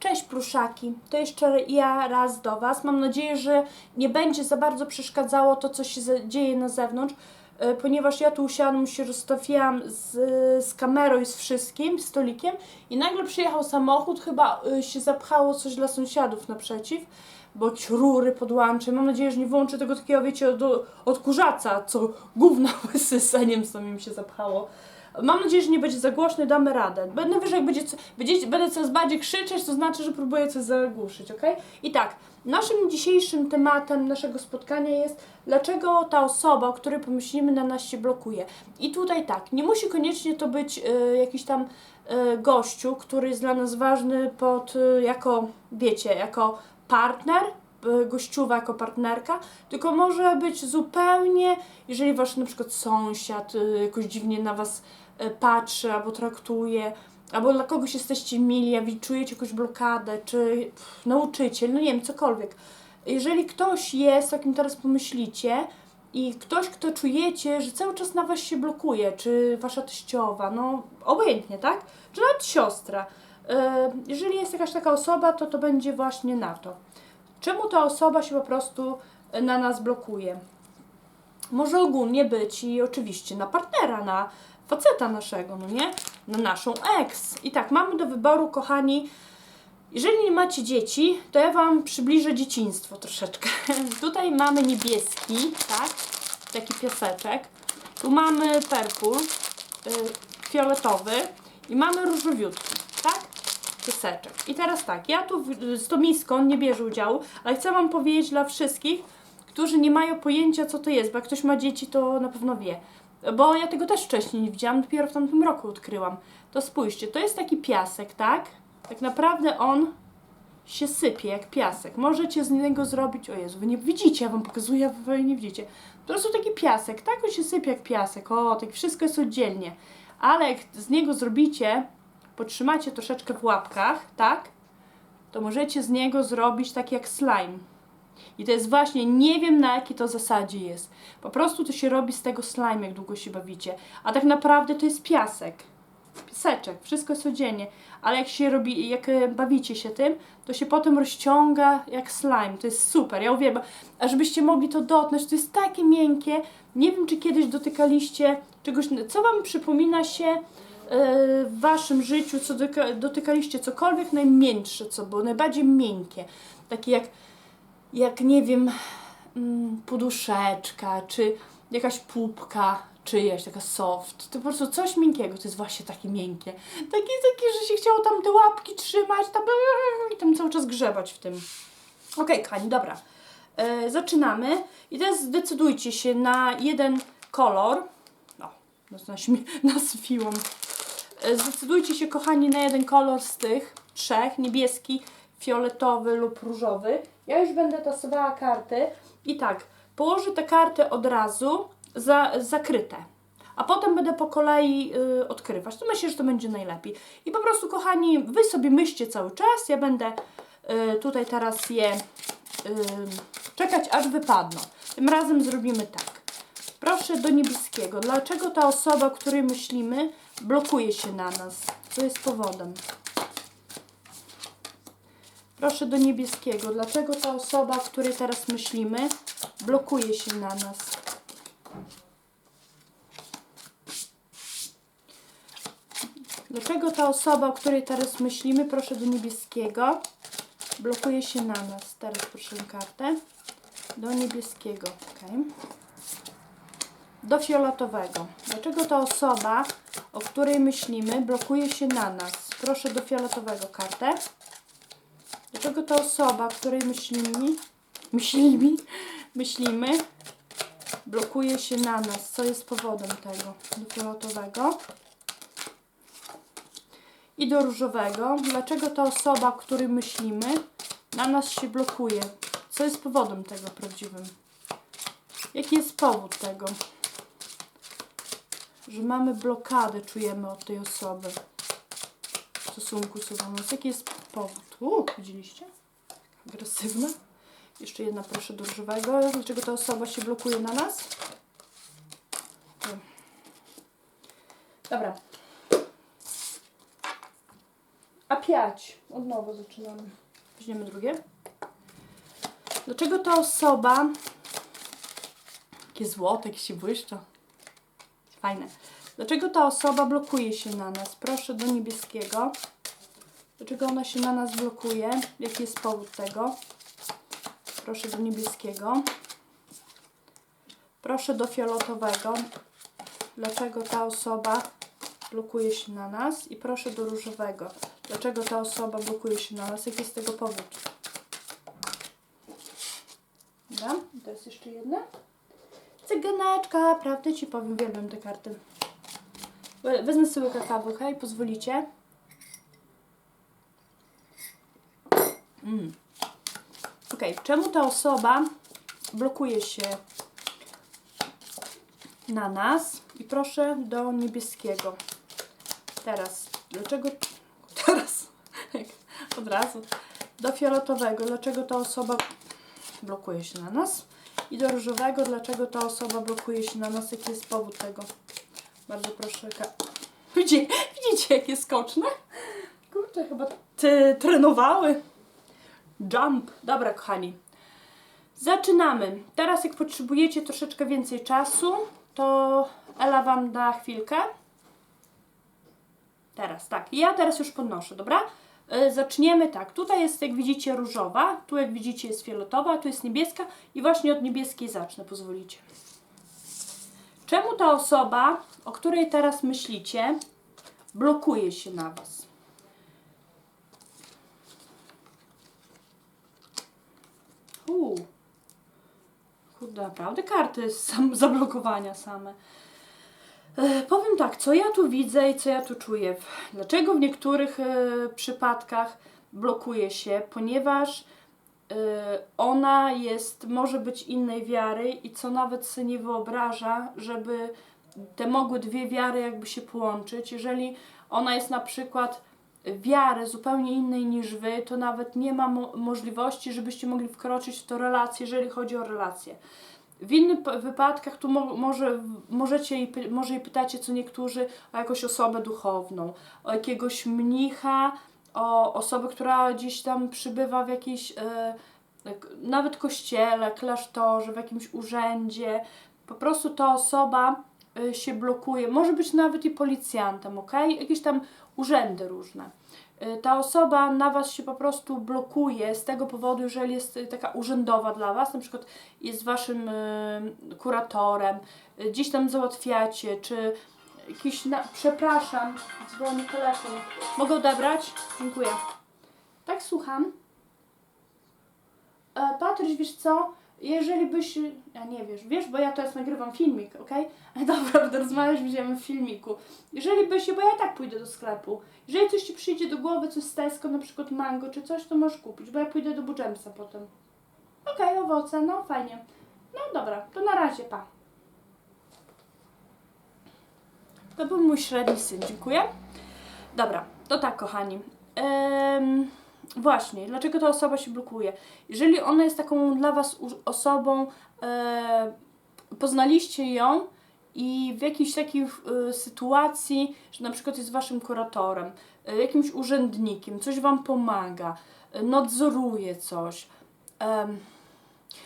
Cześć pluszaki, to jeszcze ja raz do Was. Mam nadzieję, że nie będzie za bardzo przeszkadzało to, co się dzieje na zewnątrz, e, ponieważ ja tu usiadłam, się rozstawiłam z, z kamerą i z wszystkim, stolikiem i nagle przyjechał samochód, chyba e, się zapchało coś dla sąsiadów naprzeciw, bo rury podłączy. Mam nadzieję, że nie włączy tego takiego, wiecie, od, odkurzaca, co gówno wysysaniem samym się zapchało. Mam nadzieję, że nie będzie za głośny, damy radę. Będę wyżej, będzie, będziecie, będę coraz bardziej krzyczeć, to znaczy, że próbuję coś zagłuszyć, ok? I tak, naszym dzisiejszym tematem naszego spotkania jest, dlaczego ta osoba, o której pomyślimy, na nas się blokuje. I tutaj tak, nie musi koniecznie to być y, jakiś tam y, gościu, który jest dla nas ważny pod, y, jako, wiecie, jako partner, gościuwa jako partnerka, tylko może być zupełnie, jeżeli wasz na przykład sąsiad jakoś dziwnie na was patrzy albo traktuje, albo dla kogoś jesteście mili, a czujecie jakąś blokadę, czy pff, nauczyciel, no nie wiem, cokolwiek. Jeżeli ktoś jest, o kim teraz pomyślicie, i ktoś, kto czujecie, że cały czas na was się blokuje, czy wasza teściowa, no obojętnie, tak? Czy nawet siostra. Y, Jeżeli jest jakaś taka osoba, to to będzie właśnie na to. Czemu ta osoba się po prostu y, na nas blokuje? Może ogólnie być i oczywiście na partnera, na faceta naszego, no nie? Na naszą ex. I tak, mamy do wyboru, kochani, jeżeli nie macie dzieci, to ja Wam przybliżę dzieciństwo troszeczkę. Tutaj mamy niebieski, tak? Taki piaseczek. Tu mamy purple, y, fioletowy i mamy różowiutki, tak? Piaseczek. I teraz tak, ja tu z tą miską nie bierze udziału, ale chcę Wam powiedzieć dla wszystkich, którzy nie mają pojęcia, co to jest, bo jak ktoś ma dzieci, to na pewno wie. Bo ja tego też wcześniej nie widziałam, dopiero w tamtym roku odkryłam. To spójrzcie, to jest taki piasek, tak? Tak naprawdę on się sypie jak piasek. Możecie z niego zrobić, o Jezu, wy nie widzicie, ja wam pokazuję, wy nie widzicie. Po prostu taki piasek, tak on się sypie jak piasek, o, tak wszystko jest oddzielnie. Ale jak z niego zrobicie, potrzymacie troszeczkę w łapkach, tak? To możecie z niego zrobić tak jak slime. I to jest właśnie, nie wiem na jakiej to zasadzie jest. Po prostu to się robi z tego slime, jak długo się bawicie. A tak naprawdę to jest piasek. Piaseczek, wszystko jest oddzielnie. Ale jak się robi, jak e, bawicie się tym, to się potem rozciąga jak slime. To jest super, ja uwielbiam. A żebyście mogli to dotknąć, to jest takie miękkie. Nie wiem, czy kiedyś dotykaliście czegoś, co Wam przypomina się e, w Waszym życiu, co dotyka, dotykaliście cokolwiek najmiększe, co było, najbardziej miękkie. Takie jak jak nie wiem, mm, poduszeczka, czy jakaś pupka czyjaś, taka soft. To po prostu coś miękkiego, to jest właśnie takie miękkie. Takie, takie, że się chciało tam te łapki trzymać, tam i tam cały czas grzebać w tym. Okej, kochani, dobra. E, zaczynamy. I teraz zdecydujcie się na jeden kolor. No, naśmi- nazwiłam. E, Zdecydujcie się, kochani, na jeden kolor z tych trzech: niebieski, fioletowy lub różowy. Ja już będę tasowała karty i tak, położę te karty od razu za, zakryte. A potem będę po kolei y, odkrywać. To myślę, że to będzie najlepiej. I po prostu, kochani, wy sobie myślcie cały czas. Ja będę y, tutaj teraz je y, czekać, aż wypadną. Tym razem zrobimy tak. Proszę do niebieskiego. Dlaczego ta osoba, o której myślimy, blokuje się na nas? Co jest powodem? Proszę do niebieskiego. Dlaczego ta osoba, o której teraz myślimy, blokuje się na nas? Dlaczego ta osoba, o której teraz myślimy, proszę do niebieskiego, blokuje się na nas? Teraz proszę kartę. Do niebieskiego, ok. Do fioletowego. Dlaczego ta osoba, o której myślimy, blokuje się na nas? Proszę do fioletowego kartę. Dlaczego ta osoba, której myślimy, myślimy, myślimy, blokuje się na nas? Co jest powodem tego? Do fioletowego. I do różowego. Dlaczego ta osoba, której myślimy, na nas się blokuje? Co jest powodem tego prawdziwym? Jaki jest powód tego? Że mamy blokadę, czujemy od tej osoby w stosunku do nas. Jaki jest powód? U, widzieliście? Agresywna. Jeszcze jedna proszę do różowego. Dlaczego ta osoba się blokuje na nas? Dobra. A piać. Od nowa zaczynamy. Weźmiemy drugie. Dlaczego ta osoba... Jakie złote, jakie się błyszczą. Fajne. Dlaczego ta osoba blokuje się na nas? Proszę do niebieskiego. Dlaczego ona się na nas blokuje? Jaki jest powód tego? Proszę do niebieskiego. Proszę do fioletowego. Dlaczego ta osoba blokuje się na nas? I proszę do różowego. Dlaczego ta osoba blokuje się na nas? Jaki jest tego powód? Dobra, to jest jeszcze jedna. Cyganeczka, prawdę ci powiem, uwielbiam te karty. We- Wezmę sobie kakao, hej, pozwolicie? Mm. Okej, czemu ta osoba blokuje się na nas? I proszę do niebieskiego. Teraz, dlaczego teraz? Od razu. Do fioletowego, dlaczego ta osoba blokuje się na nas? I do różowego, dlaczego ta osoba blokuje się na nas? Jaki jest powód tego? Bardzo proszę. Widzicie, widzicie jakie skoczne? Kurczę, chyba ty trenowały. Jump. Dobra, kochani. Zaczynamy. Teraz jak potrzebujecie troszeczkę więcej czasu, to Ela Wam da chwilkę. Teraz, tak. Ja teraz już podnoszę, dobra? Y, Zaczniemy tak. Tutaj jest, jak widzicie, różowa. Tu, jak widzicie, jest fioletowa. Tu jest niebieska. I właśnie od niebieskiej zacznę, pozwolicie. Czemu ta osoba, o której teraz myślicie, blokuje się na Was? Uuu. Kurde, naprawdę karty sam, zablokowania same. E, powiem tak, co ja tu widzę i co ja tu czuję. Dlaczego w niektórych e, przypadkach blokuje się? Ponieważ e, ona jest, może być innej wiary i co nawet sobie nie wyobraża, żeby te mogły dwie wiary jakby się połączyć. Jeżeli ona jest na przykład wiary zupełnie innej niż wy, to nawet nie ma mo- możliwości, żebyście mogli wkroczyć w to relację, jeżeli chodzi o relacje. W innych wypadkach tu mo- może, możecie i może i pytacie co niektórzy o jakąś osobę duchowną, o jakiegoś mnicha, o osobę, która gdzieś tam przybywa w jakiejś tak, nawet kościele, klasztorze, w jakimś urzędzie. Po prostu ta osoba się blokuje. Może być nawet i policjantem, ok? Jakieś tam urzędy różne. Y, Ta osoba na Was się po prostu blokuje z tego powodu, jeżeli jest taka urzędowa dla Was, na przykład jest Waszym y, kuratorem, gdzieś tam załatwiacie, czy jakiś, na... przepraszam, dzwoni telefon. Mogę odebrać? Dziękuję. Tak, słucham. E, Patryś, wiesz co? Jeżeli byś. Ja nie wiesz, wiesz, bo ja teraz nagrywam filmik, okej? Dobra, rozmawiać, będziemy w filmiku. Jeżeli byś, bo ja tak pójdę do sklepu. Jeżeli coś ci przyjdzie do głowy, coś z Tesco, na przykład mango czy coś, to możesz kupić, bo ja pójdę do Budżemsa potem. Okej, owoce, no fajnie. No dobra, to na razie, pa. To był mój średni syn, dziękuję. Dobra, to tak, kochani. Em, właśnie, dlaczego ta osoba się blokuje? Jeżeli ona jest taką dla Was osobą, e, poznaliście ją i w jakiejś takiej e, sytuacji, że na przykład jest Waszym kuratorem, e, jakimś urzędnikiem, coś Wam pomaga, e, nadzoruje coś. Em,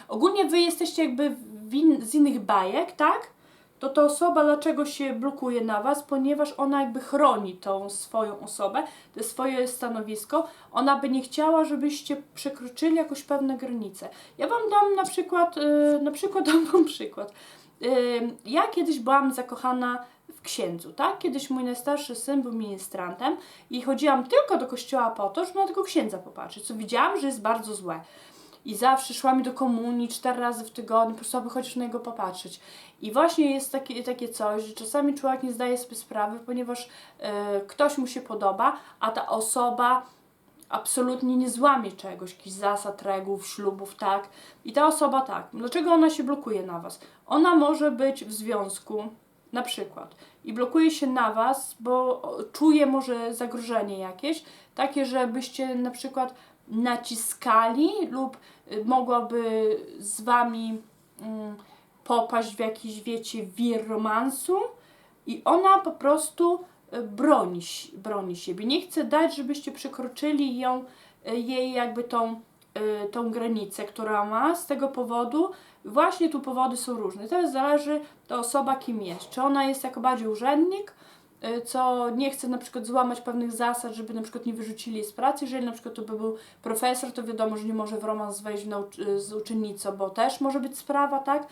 ogólnie Wy jesteście jakby w in, z innych bajek, tak? To ta osoba dlaczego się blokuje na Was? Ponieważ ona jakby chroni tą swoją osobę, swoje stanowisko. Ona by nie chciała, żebyście przekroczyli jakąś pewne granice. Ja Wam dam na przykład, yy, na przykład dam Wam przykład. Yy, ja kiedyś byłam zakochana w księdzu, tak? Kiedyś mój najstarszy syn był ministrantem i chodziłam tylko do kościoła po to, żeby na tego księdza popatrzeć, co widziałam, że jest bardzo złe. I zawsze szła mi do komunii cztery razy w tygodniu, po prostu aby chociaż na niego popatrzeć. I właśnie jest takie, takie coś, że czasami człowiek nie zdaje sobie sprawy, ponieważ e, ktoś mu się podoba, a ta osoba absolutnie nie złamie czegoś, jakichś zasad, reguł, ślubów, tak? I ta osoba tak. Dlaczego ona się blokuje na Was? Ona może być w związku, na przykład, i blokuje się na Was, bo czuje może zagrożenie jakieś, takie, żebyście na przykład naciskali lub y, mogłaby z Wami mm, popaść w jakiś, wiecie, wir romansu i ona po prostu y, broni, broni siebie. Nie chce dać, żebyście przekroczyli ją, y, jej jakby tą, tą granicę, która ma z tego powodu. Właśnie tu powody są różne. Teraz zależy ta osoba kim jest. Czy ona jest jako bardziej urzędnik, co nie chce na przykład złamać pewnych zasad, żeby na przykład nie wyrzucili z pracy. Jeżeli na przykład to by był profesor, to wiadomo, że nie może w romans wejść y, z uczennicą, bo też może być sprawa, tak?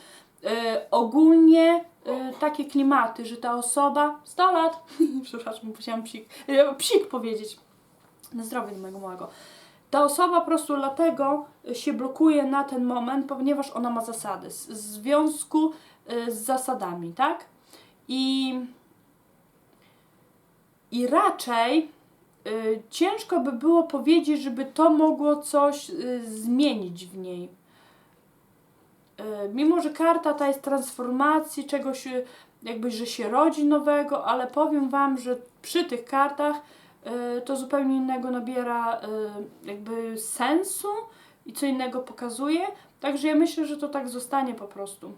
Y, ogólnie y, takie klimaty, że ta osoba 100 lat, przepraszam, musiałam psik, y, psik powiedzieć, na zdrowie mojego małego. Ta osoba po prostu dlatego się blokuje na ten moment, ponieważ ona ma zasady, w związku y, z zasadami, tak? I, i raczej y, ciężko by było powiedzieć, żeby to mogło coś y, zmienić w niej. Y, mimo, że karta ta jest transformacji, czegoś y, jakby, że się rodzi nowego, ale powiem Wam, że przy tych kartach y, to zupełnie innego nabiera y, jakby sensu i co innego pokazuje. Także ja myślę, że to tak zostanie po prostu.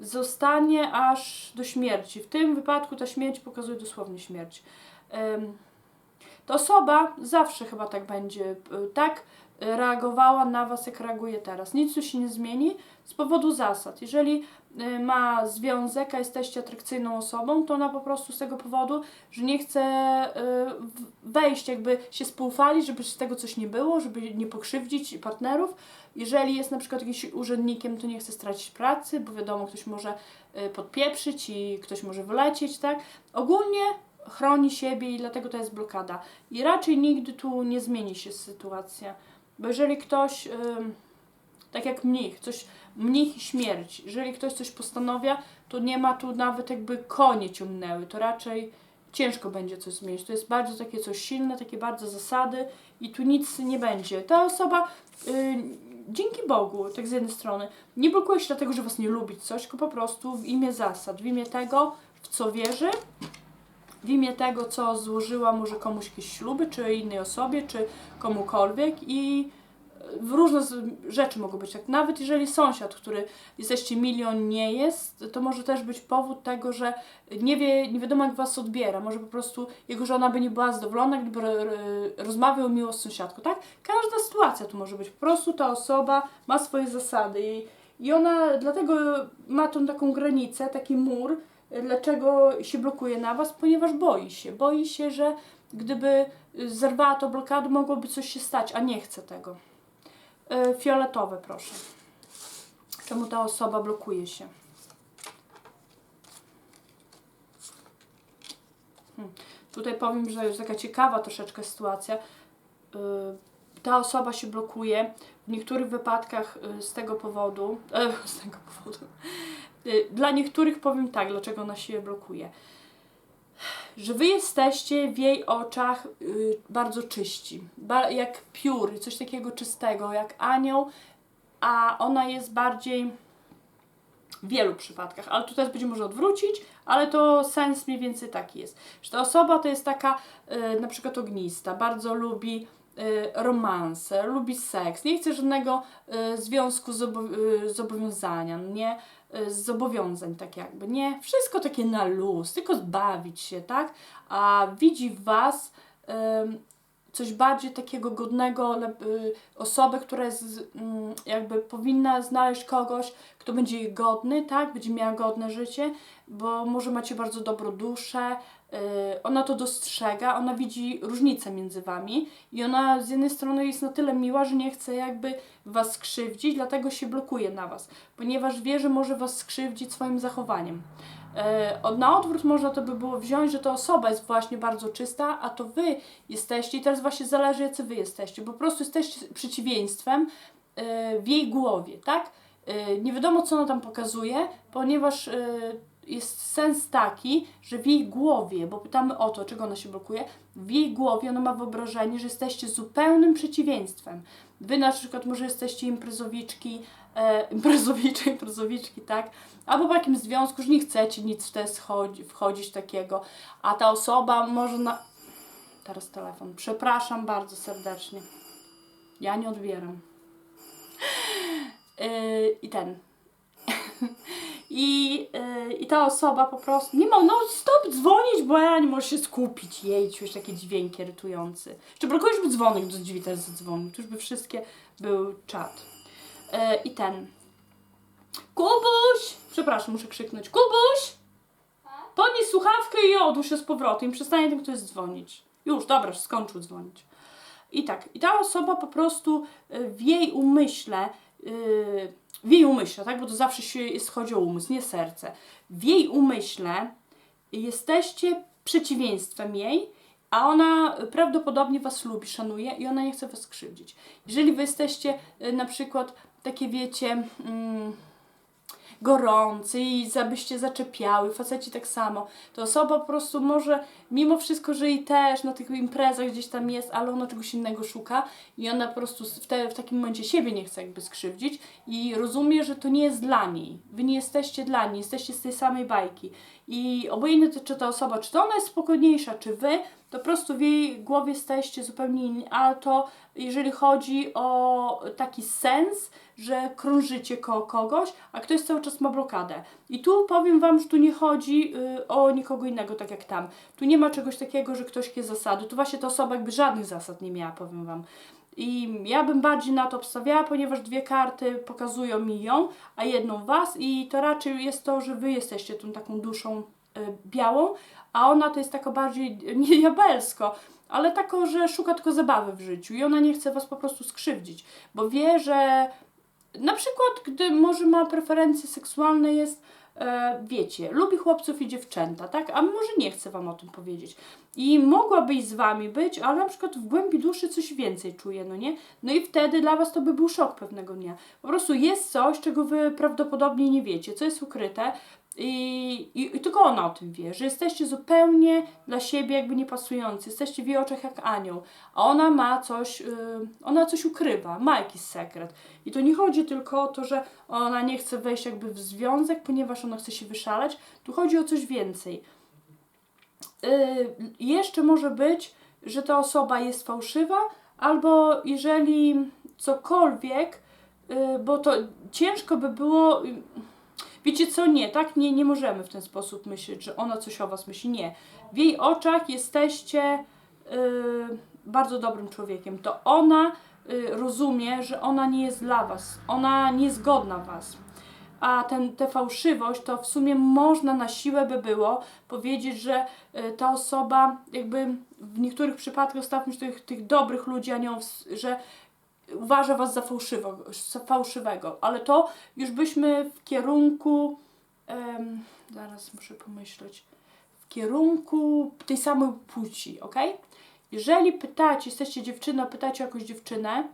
Zostanie aż do śmierci. W tym wypadku ta śmierć pokazuje dosłownie śmierć. Ta osoba zawsze chyba tak będzie, y, tak reagowała na Was, jak reaguje teraz. Nic tu się nie zmieni z powodu zasad. Jeżeli y, ma związek, a jesteście atrakcyjną osobą, to ona po prostu z tego powodu, że nie chce w- wejść, jakby się spoufalić, żeby z tego coś nie było, żeby nie pokrzywdzić partnerów. Jeżeli jest na przykład jakimś urzędnikiem, to nie chce stracić pracy, bo wiadomo, ktoś może podpieprzyć i ktoś może wylecieć, tak? Ogólnie chroni siebie i dlatego to jest blokada. I raczej nigdy tu nie zmieni się sytuacja. Bo jeżeli ktoś, tak jak mnich, coś, mnich i śmierć, jeżeli ktoś coś postanawia, to nie ma tu nawet jakby konie ciągnęły, to raczej ciężko będzie coś zmienić. To jest bardzo takie coś silne, takie bardzo zasady i tu nic nie będzie. Ta osoba, y, dzięki Bogu, tak z jednej strony, nie blokuje się dlatego, że was nie lubi coś, tylko po prostu w imię zasad, w imię tego, w co wierzy, w imię tego, co złożyła może komuś jakieś śluby, czy innej osobie, czy komukolwiek i w różne rzeczy mogą być. Tak, nawet jeżeli sąsiad, który jesteście milion, nie jest, to może też być powód tego, że nie wie, nie wiadomo jak was odbiera. Może po prostu jego żona by nie była zadowolona, gdyby ro- ro- rozmawiał miło z sąsiadką, tak? Każda sytuacja tu może być. Po prostu ta osoba ma swoje zasady i, i ona dlatego ma tą taką granicę, taki mur, Dlaczego się blokuje na Was? Ponieważ boi się. Boi się, że gdyby zerwała to blokadę, mogłoby coś się stać, a nie chce tego. Y, Fioletowe, proszę. Czemu ta osoba blokuje się? Hmm. Tutaj powiem, że jest taka ciekawa troszeczkę sytuacja. Y, Ta osoba się blokuje w niektórych wypadkach y, z tego powodu, e, z tego powodu, Dla niektórych powiem tak, dlaczego ona się blokuje. Że wy jesteście w jej oczach y, bardzo czyści, jak piór, coś takiego czystego, jak anioł, a ona jest bardziej w wielu przypadkach, ale tu teraz będzie może odwrócić, ale to sens mniej więcej taki jest. Że ta osoba to jest taka y, na przykład ognista, bardzo lubi y, romanse, lubi seks, nie chce żadnego y, związku zobo- y, zobowiązania, nie y, z zobowiązań tak jakby, nie, wszystko takie na luz, tylko zbawić się, tak, a widzi w Was coś bardziej takiego godnego, y, osobę, która jest mm, jakby powinna znaleźć kogoś, kto będzie jej godny, tak, będzie miała godne życie, bo może macie bardzo dobrą duszę, y, ona to dostrzega, ona widzi różnicę między wami i ona z jednej strony jest na tyle miła, że nie chce jakby was skrzywdzić, dlatego się blokuje na was, ponieważ wie, że może was skrzywdzić swoim zachowaniem. E, od- Na odwrót można to by było wziąć, że ta osoba jest właśnie bardzo czysta, a to wy jesteście, i teraz właśnie zależy, jacy wy jesteście, po prostu jesteście przeciwieństwem e, w jej głowie, tak? E, Nie wiadomo, co ona tam pokazuje, ponieważ jest sens taki, że w jej głowie, bo pytamy o to, czego ona się blokuje, w jej głowie ona ma wyobrażenie, że jesteście zupełnym przeciwieństwem. Wy na przykład może jesteście imprezowiczki, e, imprezowiczki, tak? Albo w jakimś związku, że nie chcecie nic w te schodzi, wchodzić takiego, a ta osoba może na... Teraz telefon. Przepraszam bardzo serdecznie. Ja nie odbieram. Yy, I ten. I, yy, I ta osoba po prostu nie ma, no stop dzwonić, bo ja nie może się skupić. Jej, już takie dźwięki irytujące. Jeszcze brakuje, żeby dzwonek do drzwi też zadzwonił. To już by wszystkie był czat. Yy, I ten. Kubuś! Przepraszam, muszę krzyknąć. Kubuś! Podnieś słuchawkę i odłóż się z powrotem. I przestanie ten ktoś dzwonić. Już, dobra, skończył dzwonić. I tak, i ta osoba po prostu y, w jej umyśle, y, w jej umyśle, tak, bo to zawsze się jest, chodzi o umysł, nie serce. W jej umyśle jesteście przeciwieństwem jej, a ona prawdopodobnie was lubi, szanuje i ona nie chce was skrzywdzić. Jeżeli wy jesteście na przykład takie, wiecie, mm, i zabyście zaczepiały, faceci tak samo, to osoba po prostu może, mimo wszystko, że i też na tych imprezach gdzieś tam jest, ale ona czegoś innego szuka i ona po prostu w, te, w takim momencie siebie nie chce jakby skrzywdzić i rozumie, że to nie jest dla niej. Wy nie jesteście dla niej, jesteście z tej samej bajki. I obojętnie czy ta osoba, czy to ona jest spokojniejsza, czy wy, to po prostu w jej głowie jesteście zupełnie inni, ale to jeżeli chodzi o taki sens, że krążycie koło kogoś, a ktoś cały czas ma blokadę. I tu powiem Wam, że tu nie chodzi y, o nikogo innego, tak jak tam. Tu nie ma czegoś takiego, że ktoś jakieś zasady. Tu właśnie ta osoba jakby żadnych zasad nie miała, powiem Wam. I ja bym bardziej na to obstawiała, ponieważ dwie karty pokazują mi ją, a jedną Was. I to raczej jest to, że Wy jesteście tą taką duszą y, białą, a ona to jest taka bardziej, nie diabelsko, ale taką, że szuka tylko zabawy w życiu i ona nie chce Was po prostu skrzywdzić, bo wie, że na przykład, gdy może ma preferencje seksualne, jest, e, wiecie, lubi chłopców i dziewczęta, tak? A może nie chce Wam o tym powiedzieć. I mogłaby z Wami być, ale na przykład w głębi duszy coś więcej czuje, no nie? No i wtedy dla Was to by był szok pewnego dnia. Po prostu jest coś, czego Wy prawdopodobnie nie wiecie, co jest ukryte, i, i, I tylko ona o tym wie, że jesteście zupełnie dla siebie jakby niepasujący, jesteście w jej oczach jak anioł, a ona ma coś, yy, ona coś ukrywa, ma jakiś sekret. I to nie chodzi tylko o to, że ona nie chce wejść jakby w związek, ponieważ ona chce się wyszaleć, tu chodzi o coś więcej. Yy, jeszcze może być, że ta osoba jest fałszywa, albo jeżeli cokolwiek, yy, bo to ciężko by było Wiecie co? Nie, tak? Nie, nie możemy w ten sposób myśleć, że ona coś o was myśli. Nie. W jej oczach jesteście yy, bardzo dobrym człowiekiem. To ona yy, rozumie, że ona nie jest dla was. Ona nie jest godna was. A ten, tę fałszywość to w sumie można na siłę by było powiedzieć, że y, ta osoba jakby w niektórych przypadkach stawmy tych, tych dobrych ludzi, a nie że uważa was za, fałszywo, za fałszywego, ale to już byśmy w kierunku, um, zaraz muszę pomyśleć, w kierunku tej samej płci, ok? Jeżeli pytacie, jesteście dziewczyną, pytacie jakąś dziewczynę,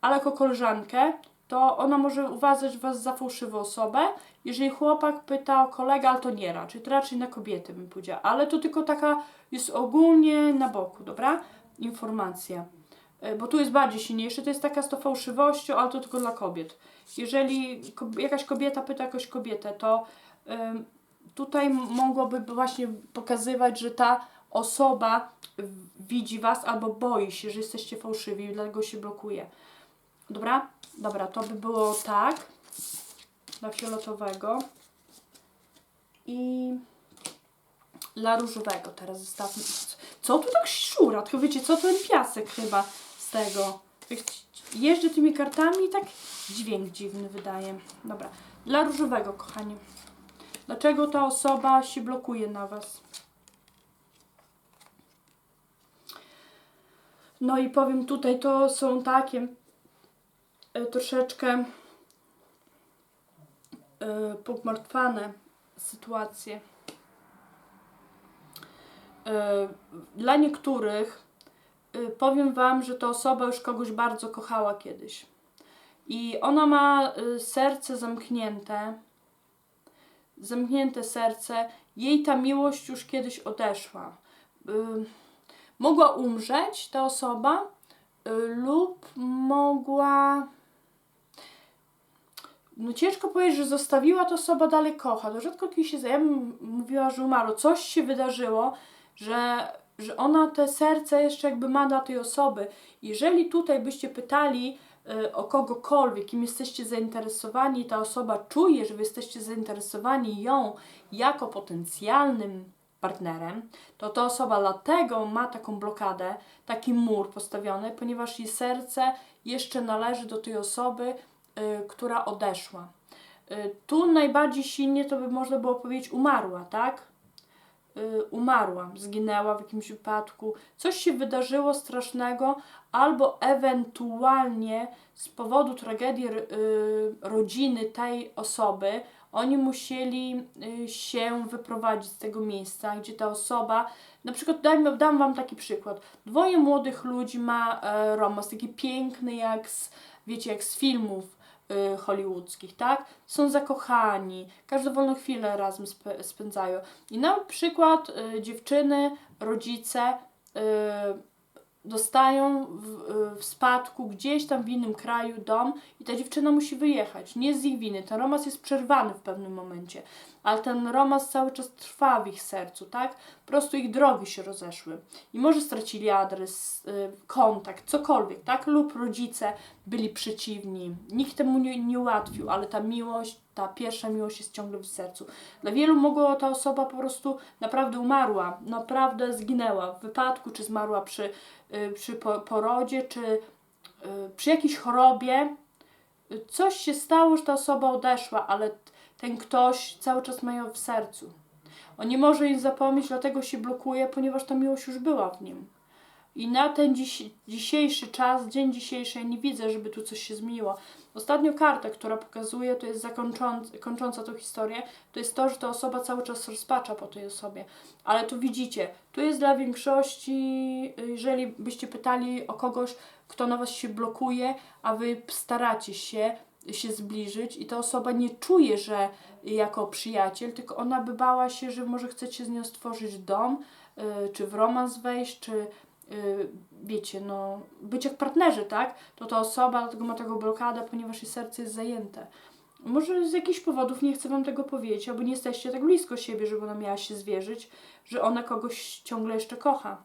ale jako koleżankę, to ona może uważać was za fałszywą osobę. Jeżeli chłopak pyta o kolegę, ale to nie raczej, to raczej na kobiety bym powiedziała, ale to tylko taka jest ogólnie na boku, dobra? Informacja. E, bo tu jest bardziej silniejszy, to jest taka z to fałszywością, ale to tylko dla kobiet. Jeżeli jakaś kobieta pyta jakąś kobietę, to tutaj mogłoby właśnie pokazywać, że ta osoba widzi was albo boi się, że jesteście fałszywi i dlatego się blokuje. Dobra? Dobra, to by było tak. Dla fioletowego. I dla różowego teraz zostawmy. Co tu tak szura? Tylko wiecie, co ten piasek chyba tego. Jeżdżę tymi kartami i tak dźwięk dziwny wydaje. Dobra. Dla różowego, kochani. Dlaczego ta osoba się blokuje na Was? No i powiem tutaj, to są takie y, troszeczkę y, pogmartwane sytuacje. Y, dla niektórych powiem Wam, że ta osoba już kogoś bardzo kochała kiedyś. I ona ma y, serce zamknięte, zamknięte serce. Jej ta miłość już kiedyś odeszła. Y, mogła umrzeć ta osoba, lub mogła. No ciężko powiedzieć, że zostawiła ta osoba, dalej kocha. To rzadko kiedy się. Ja mówiła, że umarło. Coś się wydarzyło, że że ona te serce jeszcze jakby ma dla tej osoby. Jeżeli tutaj byście pytali y, o kogokolwiek, kim jesteście zainteresowani, ta osoba czuje, że wy jesteście zainteresowani ją jako potencjalnym partnerem, to ta osoba dlatego ma taką blokadę, taki mur postawiony, ponieważ jej serce jeszcze należy do tej osoby, y, która odeszła. Y, tu najbardziej silnie to by można było powiedzieć umarła, tak? Y, umarła, zginęła w jakimś wypadku, coś się wydarzyło strasznego, albo ewentualnie z powodu tragedii y, rodziny tej osoby, oni musieli y, się wyprowadzić z tego miejsca, gdzie ta osoba, na przykład dajmy, dam Wam taki przykład, dwoje młodych ludzi ma e, romans, taki piękny jak z, wiecie, jak z filmów, hollywoodzkich, tak? Są zakochani, każdą wolną chwilę razem spędzają. I na przykład y, dziewczyny, rodzice y, dostają w, y, w spadku gdzieś tam w innym kraju dom i ta dziewczyna musi wyjechać. Nie z ich winy. Ten romans jest przerwany w pewnym momencie, ale ten romans cały czas trwa w ich sercu, tak? Po prostu ich drogi się rozeszły. I może stracili adres, y, kontakt, cokolwiek, tak? Lub rodzice byli przeciwni. Nikt temu nie, nie ułatwił, ale ta miłość, ta pierwsza miłość jest ciągle w sercu. Dla wielu mogła ta osoba po prostu naprawdę umarła, naprawdę zginęła w wypadku, czy zmarła przy, y, przy po, porodzie, czy y, przy jakiejś chorobie. Coś się stało, że ta osoba odeszła, ale ten ktoś cały czas ma ją w sercu. On nie może jej zapomnieć, dlatego się blokuje, ponieważ ta miłość już była w nim. I na ten dziś, dzisiejszy czas, dzień dzisiejszy, ja nie widzę, żeby tu coś się zmieniło. Ostatnio karta, która pokazuje, to jest kończąca tą historię, to jest to, że ta osoba cały czas rozpacza po tej osobie. Ale tu widzicie, tu jest dla większości, jeżeli byście pytali o kogoś, kto na was się blokuje, a wy staracie się się zbliżyć i ta osoba nie czuje, że jako przyjaciel, tylko ona by bała się, że może chcecie z nią stworzyć dom, y, czy w romans wejść, czy wiecie, no, być jak partnerzy, tak? To ta osoba dlatego ma taką blokadę, ponieważ jej serce jest zajęte. Może z jakichś powodów nie chcę wam tego powiedzieć, albo nie jesteście tak blisko siebie, żeby ona miała się zwierzyć, że ona kogoś ciągle jeszcze kocha.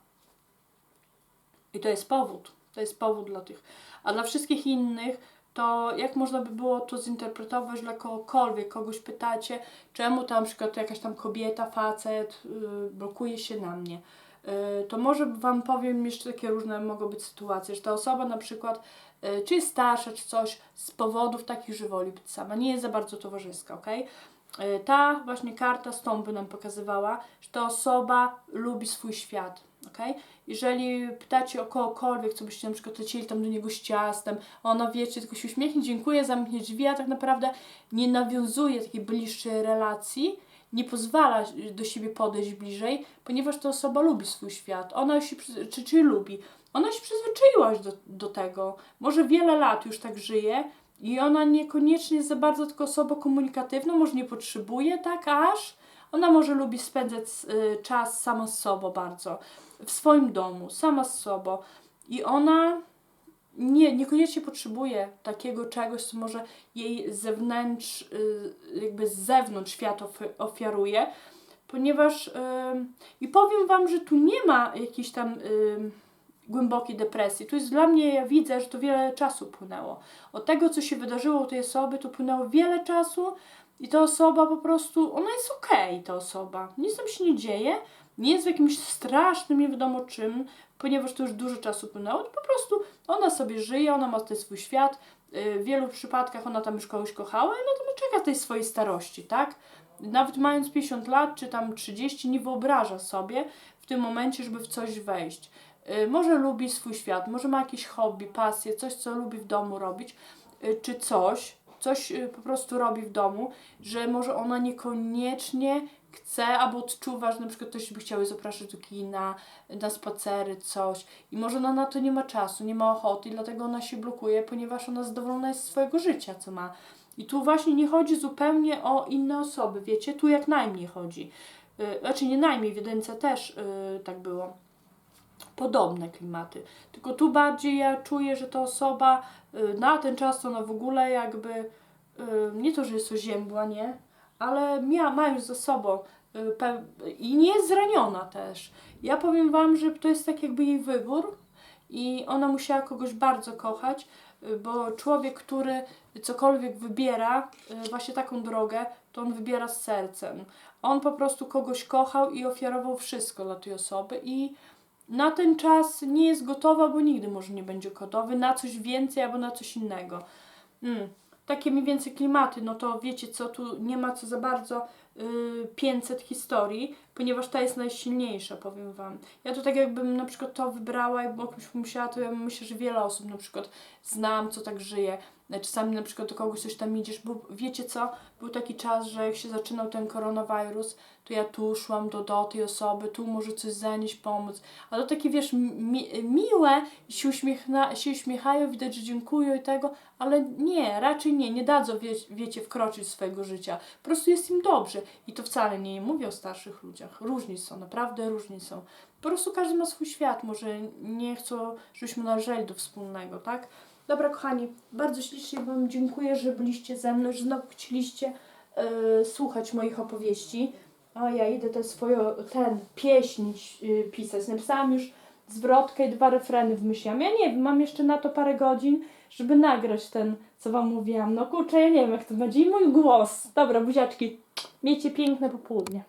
I to jest powód. To jest powód dla tych. A dla wszystkich innych, to jak można by było to zinterpretować dla kogokolwiek? Kogoś pytacie, czemu tam na przykład jakaś tam kobieta, facet yy, blokuje się na mnie? Yy, to może Wam powiem jeszcze takie różne mogą być sytuacje, że ta osoba na przykład yy, czy jest starsza, czy coś, z powodów takich, że woli być sama, nie jest za bardzo towarzyska, ok? Ta właśnie karta stąpy nam pokazywała, że ta osoba lubi swój świat, ok? Jeżeli pytacie o kogokolwiek, co byście na przykład lecieli tam do niego z ciastem, ona wiecie, tylko się uśmiechnie, dziękuję, zamknie drzwi, a tak naprawdę nie nawiązuje takiej bliższej relacji, nie pozwala do siebie podejść bliżej, ponieważ ta osoba lubi swój świat. Ona się, czy, czy lubi? Ona się przyzwyczaiła do, do tego. Może wiele lat już tak żyje i ona niekoniecznie jest za bardzo tylko osobą komunikatywną, może nie potrzebuje tak aż. Ona może lubi spędzać y, czas sama z sobą bardzo, w swoim domu, sama z sobą. I ona nie, niekoniecznie potrzebuje takiego czegoś, co może jej zewnętrz, y, jakby z zewnątrz świat ofi- ofiaruje, ponieważ i powiem Wam, że tu nie ma jakiejś tam głębokiej depresji. Tu jest dla mnie, ja widzę, że to wiele czasu płynęło. Od tego, co się wydarzyło u tej osoby, to płynęło wiele czasu i ta osoba po prostu, ona jest okej, ta osoba. Nic tam się nie dzieje, nie w jakimś strasznym, nie wiadomo czym, ponieważ to już dużo czasu płynęło, po prostu ona sobie żyje, ona ma ten swój świat, y, w wielu przypadkach ona tam już kogoś kochała, no to czeka tej swojej starości, tak? Nawet mając 50 lat, czy tam 30, nie wyobraża sobie w tym momencie, żeby w coś wejść. Y, Może lubi swój świat, może ma jakieś hobby, pasję, coś, co lubi w domu robić, y, czy coś, coś po prostu robi w domu, że może ona niekoniecznie chce albo odczuwa, że na przykład ktoś by chciał jej zapraszać do kina, na spacery, coś i może ona na to nie ma czasu, nie ma ochoty i dlatego ona się blokuje, ponieważ ona zadowolona jest z swojego życia, co ma. I tu właśnie nie chodzi zupełnie o inne osoby, wiecie, tu jak najmniej chodzi. Yy, znaczy nie najmniej, w jedynce też yy, tak było podobne klimaty. Tylko tu bardziej ja czuję, że ta osoba y, na ten czas ona w ogóle jakby y, nie to, że jest oziębła, nie? Ale mia, ma już za sobą y, i nie jest zraniona też. Ja powiem Wam, że to jest tak jakby jej wybór i ona musiała kogoś bardzo kochać, y, bo człowiek, który cokolwiek wybiera, y, właśnie taką drogę, to on wybiera z sercem. On po prostu kogoś kochał i ofiarował wszystko dla tej osoby i na ten czas nie jest gotowa, bo nigdy może nie będzie gotowy na coś więcej albo na coś innego. Mm. Takie mniej więcej klimaty, no to wiecie co, tu nie ma co za bardzo y, 500 historii, ponieważ ta jest najsilniejsza, powiem Wam. Ja to tak jakbym na przykład to wybrała i jakbyś musiała, to ja myślę, że wiele osób na przykład znam, co tak żyje. Czasami na przykład do kogoś coś tam idziesz, bo wiecie co, był taki czas, że jak się zaczynał ten koronawirus, to ja tu szłam do, do tej osoby, tu może coś zanieść, pomóc. A to takie, wiesz, mi, miłe, się, uśmiechna, się uśmiechają, widać, że dziękują i tego, ale nie, raczej nie, nie dadzą, wie, wiecie, wkroczyć swojego życia. Po prostu jest im dobrze. I to wcale nie mówię o starszych ludziach. Różni są, naprawdę różni są. Po prostu każdy ma swój świat, może nie chcą, żebyśmy należeli do wspólnego, tak? Dobra, kochani, bardzo ślicznie Wam dziękuję, że byliście ze mną, że znowu chcieliście e, słuchać moich opowieści. A ja idę tę swoją, ten, pieśń y, pisać. Napisałam już zwrotkę i dwa refreny wymyśliłam. Ja nie wiem, mam jeszcze na to parę godzin, żeby nagrać ten, co Wam mówiłam. No kurczę, ja nie wiem, jak to będzie. I mój głos. Dobra, buziaczki, miejcie piękne popołudnie.